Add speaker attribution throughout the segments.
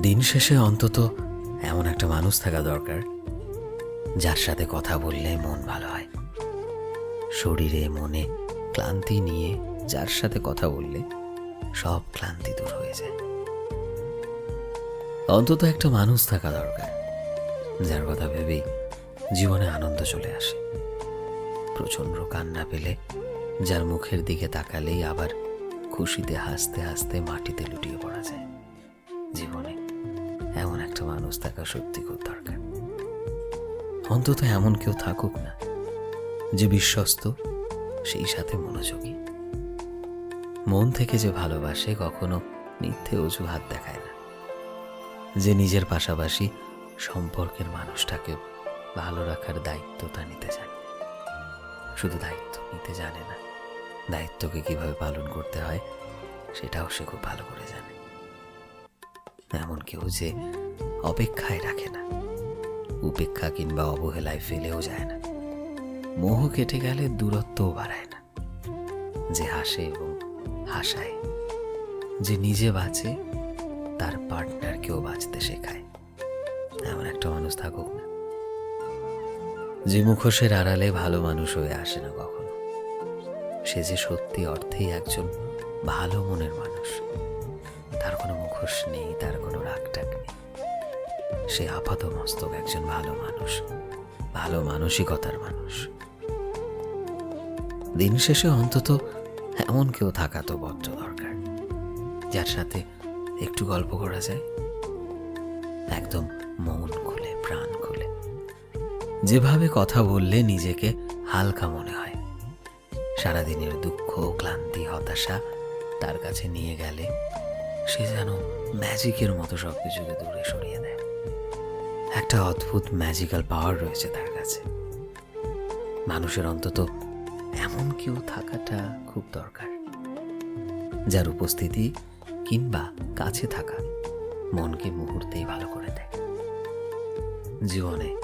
Speaker 1: দিন শেষে অন্তত এমন একটা মানুষ থাকা দরকার, যার সাথে কথা বললে মন ভালো হয়। শরীরে, মনে ক্লান্তি নিয়ে যার সাথে কথা বললে সব ক্লান্তি দূর হয়ে যায়। অন্তত একটা মানুষ থাকা দরকার, যার কথা ভেবেই জীবনে আনন্দ চলে আসে। প্রচণ্ড কান্না পেলে যার মুখের দিকে তাকালেই আবার খুশিতে হাসতে হাসতে মাটিতে লুটিয়ে পড়া যায়। জীবনে একটা মানুষ থাকা সত্যি খুব দরকার। অন্তত এমন কেউ থাকুক না, যে বিশ্বস্ত, সেই সাথে মনোযোগী। মন থেকে যে ভালোবাসে কখনো মিথ্যে অজুহাত দেখায় না। যে নিজের পাশাপাশি সম্পর্কের মানুষটাকে ভালো রাখার দায়িত্বটা নিতে জানে শুধু দায়িত্ব নিতে জানে না, দায়িত্বকে কীভাবে পালন করতে হয়, সেটাও সে খুব ভালো করে জানে। এমন কেউ যে অপেক্ষায় রাখে না। উপেক্ষা কিংবা অবহেলায় ফেলেও যায় না। মোহ কেটে গেলে দূরত্বও বাড়ায় না। যে হাসে এবং হাসায়, যে নিজে বাঁচে, তার পার্টনারকেও বাঁচতে শেখায়। এমন একটা মানুষ থাকুক না। যে মুখোশের আড়ালে ভালো মানুষ হয়ে আসে না কখনো। সে যে সত্যি অর্থেই একজন ভালো মনের মানুষ। তার কোনো মুখোশ নেই, তার কোনো রাগটাক নেই। সে আপাত মস্তক একজন ভালো মানুষ, ভালো মানসিকতার মানুষ। দিন শেষে অন্তত এমন কেউ থাকা তো বড্ড দরকার। যার সাথে একটু গল্প করা যায়। একদম মন খুলে, প্রাণ খুলে। যেভাবে কথা বললে নিজেকে হালকা মনে হয়। সারাদিনের দুঃখ, ক্লান্তি, হতাশা তার কাছে নিয়ে গেলে সে যেন ম্যাজিকের মতো সব কিছুকে দূরে সরিয়ে দেয়। একটা অদ্ভুত ম্যাজিক্যাল পাওয়ার রয়েছে তার কাছে। মানুষের অন্তত এমন কেউ থাকাটা খুব দরকার। যার উপস্থিতি কিংবা কাছে থাকা মনকে মুহূর্তেই ভালো করে দেয়। জীবনে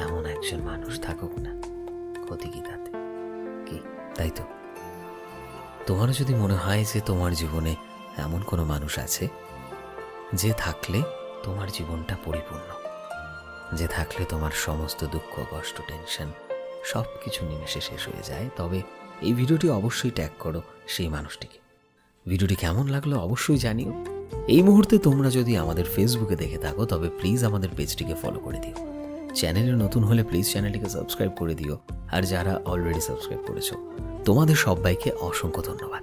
Speaker 1: এমন একজন মানুষ থাকুক না, ক্ষতি কি তাতে? কি, তাই তো? তোমারও যদি মনে হয় যে তোমার জীবনে এমন কোনো মানুষ আছে যে থাকলে তোমার জীবনটা পরিপূর্ণ, যে থাকলে তোমার সমস্ত দুঃখ, কষ্ট টেনশন সব কিছু নিমেষে শেষ হয়ে যায়। তবে এই ভিডিওটি অবশ্যই ট্যাগ করো সেই মানুষটিকে। ভিডিওটি কেমন লাগল অবশ্যই জানিও। এই মুহূর্তে তোমরা যদি আমাদের ফেসবুকে দেখে থাকো, তবে প্লিজ আমাদের পেজটিকে ফলো করে দিও। চ্যানেলে নতুন হলে প্লিজ চ্যানেলটিকে সাবস্ক্রাইব করে দিও। আর যারা অলরেডি সাবস্ক্রাইব করেছ, তোমাদের সবাইকে অসংখ্য ধন্যবাদ।